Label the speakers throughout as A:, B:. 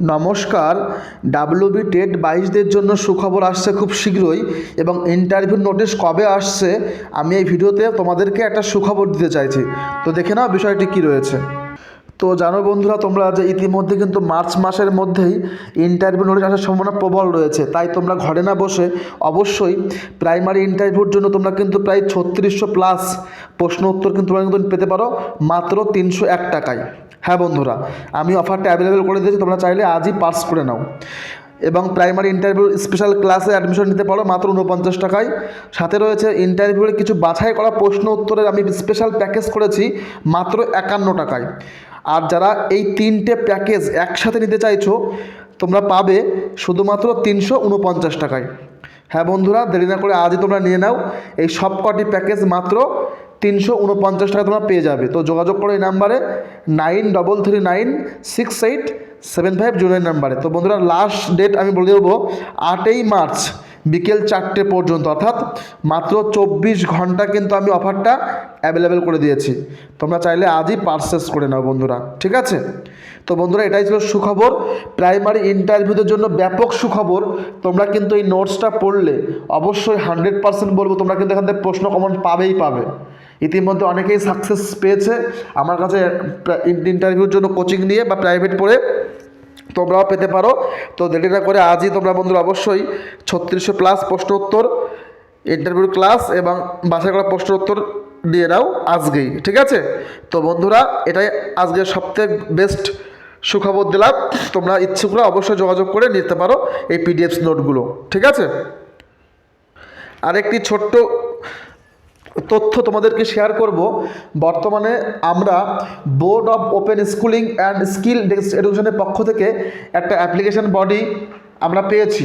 A: নমস্কার WB TET বাইশদের জন্য সুখবর আসছে খুব শীঘ্রই এবং ইন্টারভিউ নোটিশ কবে আসছে, আমি এই ভিডিওতে তোমাদেরকে একটা সুখবর দিতে চাইছি। তো দেখে নাও বিষয়টি কী রয়েছে। তো জানো বন্ধুরা, তোমরা যে ইতিমধ্যে কিন্তু মার্চ মাসের মধ্যেই ইন্টারভিউ নোটিশ আসার সম্ভাবনা প্রবল রয়েছে। তাই তোমরা ঘরে না বসে অবশ্যই প্রাইমারি ইন্টারভিউর জন্য তোমরা কিন্তু প্রায় ছত্রিশশো প্লাস প্রশ্ন উত্তর কিন্তু তোমরা কিন্তু পেতে পারো, মাত্র তিনশো এক টাকায়। হ্যাঁ বন্ধুরা, আমি অফারটা অ্যাভেলেবেল করে দিয়েছি, তোমরা চাইলে আজই পার্স করে নাও। এবং প্রাইমারি ইন্টারভিউ স্পেশাল ক্লাসে অ্যাডমিশন নিতে পারো, মাত্র উনপঞ্চাশ টাকায়। সাথে রয়েছে ইন্টারভিউয়ের কিছু বাছাই করা প্রশ্ন উত্তরের আমি স্পেশাল প্যাকেজ করেছি, মাত্র একান্ন টাকায়। আর যারা এই তিনটে প্যাকেজ একসাথে নিতে চাইছো, তোমরা পাবে শুধুমাত্র তিনশো উনপঞ্চাশ টাকায়। হ্যাঁ বন্ধুরা, দেরি না করে আজই তোমরা নিয়ে নাও। এই সব কটি প্যাকেজ মাত্র তিনশো উনপঞ্চাশ টাকা তোমরা পেয়ে যাবে। তো যোগাযোগ করো এই নাম্বারে, nine double three nine six eight seven five zero নাম্বারে। তো বন্ধুরা লাস্ট ডেট আমি বলে দেবো, আটই মার্চ। বিকেল চারটে পর্যন্ত, অর্থাৎ মাত্র চব্বিশ ঘণ্টা কিন্তু আমি অফারটা অ্যাভেলেবেল করে দিয়েছি। তোমরা চাইলে আজই পারচেস করে নাও বন্ধুরা, ঠিক আছে? তো বন্ধুরা, এটাই ছিল সুখবর। প্রাইমারি ইন্টারভিউদের জন্য ব্যাপক সুখবর। তোমরা কিন্তু এই নোটসটা পড়লে অবশ্যই হান্ড্রেড পার্সেন্ট বলব, তোমরা কিন্তু এখান থেকে প্রশ্ন কমন পাবেই পাবে। ইতিমধ্যে অনেকেই সাকসেস পেয়েছে। আমার কাছে ইন্টারভিউর জন্য কোচিং নিয়ে বা প্রাইভেট পড়ে তোমরাও পেতে পারো। তো দেরি না করে আজই তোমরা বন্ধুরা অবশ্যই ছত্রিশশো প্লাস প্রশ্ন উত্তর ইন্টারভিউ ক্লাস এবং বাছাই করা প্রশ্ন উত্তর দিয়ে নাও আজকেই, ঠিক আছে? তো বন্ধুরা, এটাই আজকে সবথেকে বেস্ট সুখবর দিলাম। তোমরা ইচ্ছুকরা অবশ্যই যোগাযোগ করে নিতে পারো এই পিডিএফ নোটগুলো ঠিক আছে? আরেকটি ছোট্ট তথ্য তোমাদেরকে শেয়ার করব। বর্তমানে আমরা board of open schooling and skill এডুকেশনের পক্ষ থেকে একটা অ্যাপ্লিকেশন বডি আমরা পেয়েছি।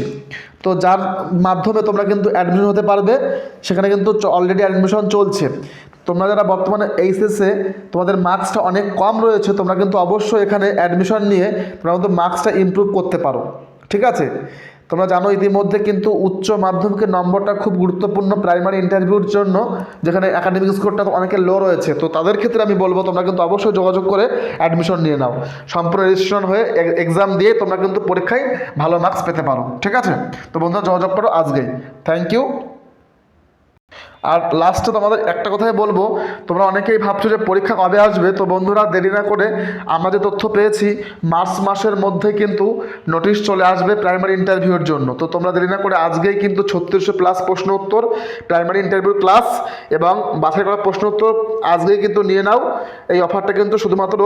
A: তো যার মাধ্যমে তোমরা কিন্তু অ্যাডমিশন হতে পারবে। সেখানে কিন্তু অলরেডি অ্যাডমিশন চলছে। তোমরা যারা বর্তমানে এইচএসে তোমাদের মার্কসটা অনেক কম রয়েছে, তোমরা কিন্তু অবশ্যই এখানে অ্যাডমিশন নিয়ে তোমরা কিন্তু মার্কসটা ইমপ্রুভ করতে পারো। ঠিক আছে? তোমরা জানো ইতিমধ্যে কিন্তু উচ্চ মাধ্যমিকের নম্বরটা খুব গুরুত্বপূর্ণ প্রাইমারি ইন্টারভিউর জন্য, যেখানে একাডেমিক স্কোরটা অনেকে লো রয়েছে। তো তাদের ক্ষেত্রে আমি বলব, তোমরা কিন্তু অবশ্যই যোগাযোগ করে অ্যাডমিশন নিয়ে নাও। সম্পূর্ণ রেজিস্ট্রেশন হয়ে এক্সাম দিয়ে তোমরা কিন্তু পরীক্ষায় ভালো মার্কস পেতে পারো। ঠিক আছে? তো বন্ধুরা, যোগাযোগ করো আজকেই। থ্যাংক ইউ আর লাস্টে তোমাদের একটা কথাই বলব, তোমরা অনেকেই ভাবছ যে পরীক্ষা কবে আসবে, তো বন্ধুরা দেরি না করে আমরা যে তথ্য পেয়েছি, মার্চ মাসের মধ্যে কিন্তু নোটিশ চলে আসবে প্রাইমারি ইন্টারভিউর জন্য। তো তোমরা দেরি না করে আজকেই কিন্তু ছত্রিশশো প্লাস প্রশ্ন উত্তর প্রাইমারি ইন্টারভিউ ক্লাস এবং বাছাই করা প্রশ্ন উত্তর আজকেই কিন্তু নিয়ে নাও। এই অফারটা কিন্তু শুধুমাত্র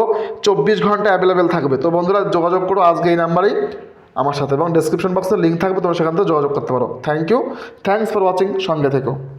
A: চব্বিশ ঘণ্টা অ্যাভেলেবেল থাকবে। তো বন্ধুরা যোগাযোগ করো আজকে এই নাম্বারেই আমার সাথে এবং ডেসক্রিপশন বক্সে লিঙ্ক থাকবে, তোমরা সেখান থেকে যোগাযোগ করতে পারো। Thank you thanks for watching সঙ্গে থেকো।